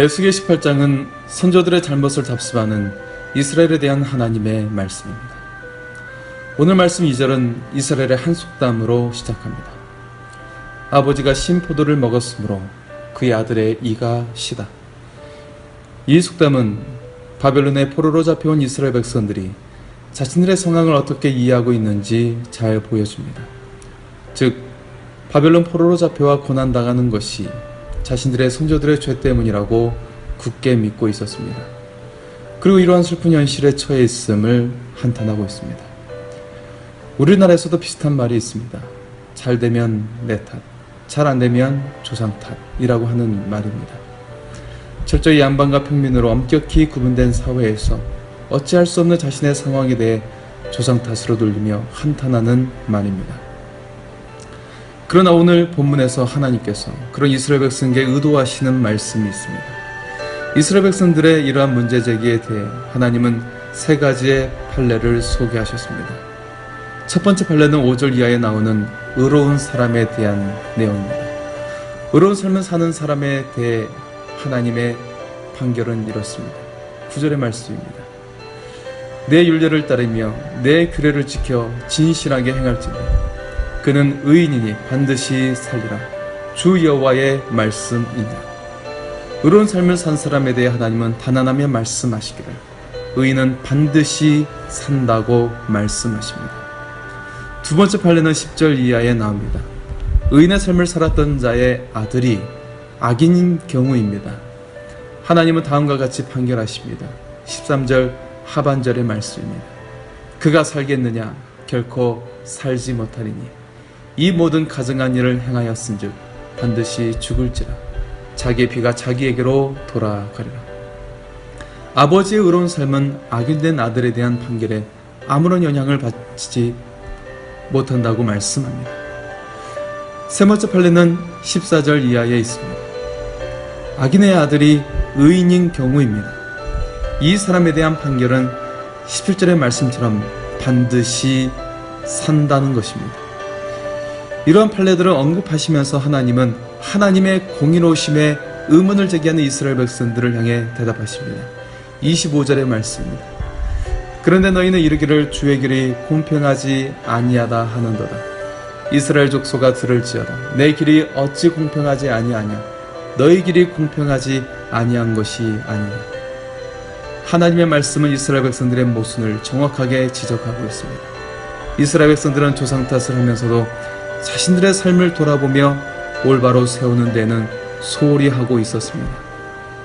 에스겔 18장은 선조들의 잘못을 답습하는 이스라엘에 대한 하나님의 말씀입니다. 오늘 말씀 2절은 이스라엘의 한 속담으로 시작합니다. 아버지가 신 포도를 먹었으므로 그의 아들의 이가 시다. 이 속담은 바벨론의 포로로 잡혀온 이스라엘 백성들이 자신들의 상황을 어떻게 이해하고 있는지 잘 보여줍니다. 즉, 바벨론 포로로 잡혀와 고난당하는 것이 자신들의 선조들의 죄 때문이라고 굳게 믿고 있었습니다. 그리고 이러한 슬픈 현실에 처해 있음을 한탄하고 있습니다. 우리나라에서도 비슷한 말이 있습니다. 잘 되면 내 탓, 잘 안 되면 조상 탓이라고 하는 말입니다. 철저히 양반과 평민으로 엄격히 구분된 사회에서 어찌할 수 없는 자신의 상황에 대해 조상 탓으로 돌리며 한탄하는 말입니다. 그러나 오늘 본문에서 하나님께서 그런 이스라엘 백성에게 의도하시는 말씀이 있습니다. 이스라엘 백성들의 이러한 문제 제기에 대해 하나님은 세 가지의 판례를 소개하셨습니다. 첫 번째 판례는 5절 이하에 나오는 의로운 사람에 대한 내용입니다. 의로운 삶을 사는 사람에 대해 하나님의 판결은 이렇습니다. 9절의 말씀입니다. 내 윤례를 따르며 내 규례를 지켜 진실하게 행할지니 그는 의인이니 반드시 살리라. 주 여호와의 말씀이냐. 의로운 삶을 산 사람에 대해 하나님은 단언하며 말씀하시기를 의인은 반드시 산다고 말씀하십니다. 두 번째 판례는 10절 이하에 나옵니다. 의인의 삶을 살았던 자의 아들이 악인인 경우입니다. 하나님은 다음과 같이 판결하십니다. 13절 하반절의 말씀입니다. 그가 살겠느냐? 결코 살지 못하리니 이 모든 가증한 일을 행하였은즉 반드시 죽을지라 자기의 피가 자기에게로 돌아가리라. 아버지의 의로운 삶은 악인된 아들에 대한 판결에 아무런 영향을 받지 못한다고 말씀합니다. 세 번째 판례는 14절 이하에 있습니다. 악인의 아들이 의인인 경우입니다. 이 사람에 대한 판결은 17절의 말씀처럼 반드시 산다는 것입니다. 이러한 판례들을 언급하시면서 하나님은 하나님의 공의로우심에 의문을 제기하는 이스라엘 백성들을 향해 대답하십니다. 25절의 말씀입니다. 그런데 너희는 이르기를 주의 길이 공평하지 아니하다 하는도다. 이스라엘 족소가 들을지어다. 내 길이 어찌 공평하지 아니하냐? 너희 길이 공평하지 아니한 것이 아니냐? 하나님의 말씀은 이스라엘 백성들의 모순을 정확하게 지적하고 있습니다. 이스라엘 백성들은 조상 탓을 하면서도 자신들의 삶을 돌아보며 올바로 세우는 데는 소홀히 하고 있었습니다.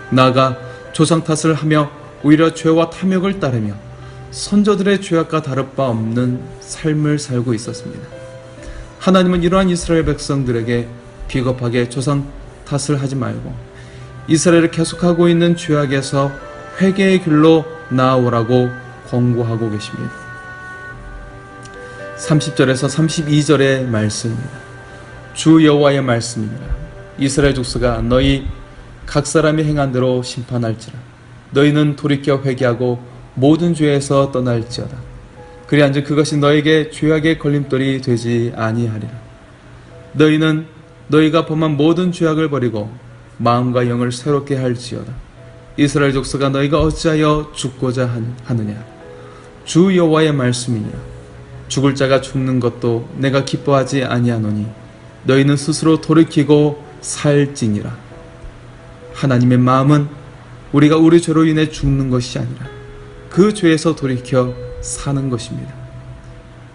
나아가 조상 탓을 하며 오히려 죄와 탐욕을 따르며 선조들의 죄악과 다를 바 없는 삶을 살고 있었습니다. 하나님은 이러한 이스라엘 백성들에게 비겁하게 조상 탓을 하지 말고 이스라엘을 계속하고 있는 죄악에서 회개의 길로 나아오라고 권고하고 계십니다. 30절에서 32절의 말씀입니다. 주 여호와의 말씀입니다. 이스라엘 족수가 너희 각 사람이 행한 대로 심판할지라 너희는 돌이켜 회개하고 모든 죄에서 떠날지어다. 그리한즉 그것이 너에게 죄악의 걸림돌이 되지 아니하리라. 너희는 너희가 범한 모든 죄악을 버리고 마음과 영을 새롭게 할지어다. 이스라엘 족속아 너희가 어찌하여 죽고자 하느냐? 주 여호와의 말씀이니라. 죽을 자가 죽는 것도 내가 기뻐하지 아니하노니 너희는 스스로 돌이키고 살지니라. 하나님의 마음은 우리가 우리 죄로 인해 죽는 것이 아니라 그 죄에서 돌이켜 사는 것입니다.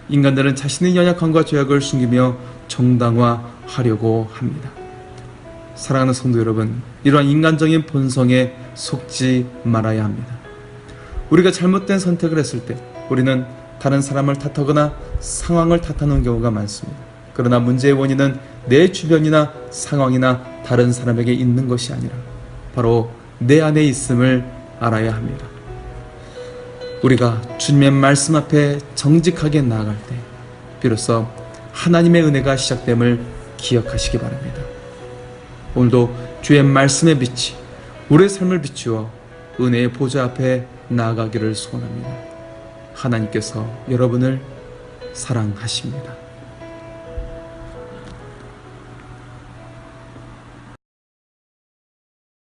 인간들은 자신의 연약함과 죄악을 숨기며 정당화하려고 합니다. 사랑하는 성도 여러분, 이러한 인간적인 본성에 속지 말아야 합니다. 우리가 잘못된 선택을 했을 때 우리는 다른 사람을 탓하거나 상황을 탓하는 경우가 많습니다. 그러나 문제의 원인은 내 주변이나 상황이나 다른 사람에게 있는 것이 아니라 바로 내 안에 있음을 알아야 합니다. 우리가 주님의 말씀 앞에 정직하게 나아갈 때 비로소 하나님의 은혜가 시작됨을 기억하시기 바랍니다. 오늘도 주의 말씀의 빛이 우리의 삶을 비추어 은혜의 보좌 앞에 나아가기를 소원합니다. 하나님께서 여러분을 사랑하십니다.